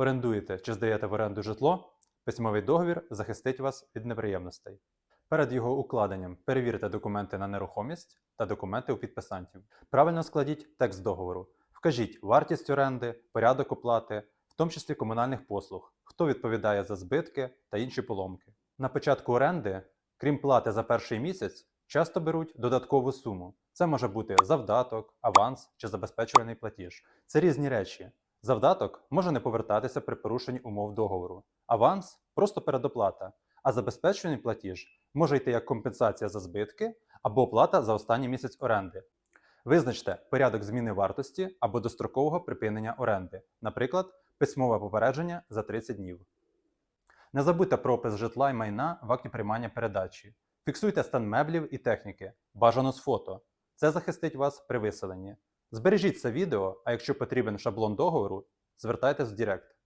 Орендуєте чи здаєте в оренду житло, письмовий договір захистить вас від неприємностей. Перед його укладенням перевірте документи на нерухомість та документи у підписантів. Правильно складіть текст договору. Вкажіть вартість оренди, порядок оплати, в тому числі комунальних послуг, хто відповідає за збитки та інші поломки. На початку оренди, крім плати за перший місяць, часто беруть додаткову суму. Це може бути завдаток, аванс чи забезпечувальний платіж. Це різні речі. Завдаток може не повертатися при порушенні умов договору. Аванс просто передоплата, а забезпечений платіж може йти як компенсація за збитки або оплата за останній місяць оренди. Визначте порядок зміни вартості або дострокового припинення оренди, наприклад, письмове попередження за 30 днів. Не забудьте про опис житла і майна в акті приймання передачі. Фіксуйте стан меблів і техніки, бажано з фото. Це захистить вас при виселенні. Збережіть це відео, а якщо потрібен шаблон договору, звертайтесь в Директ.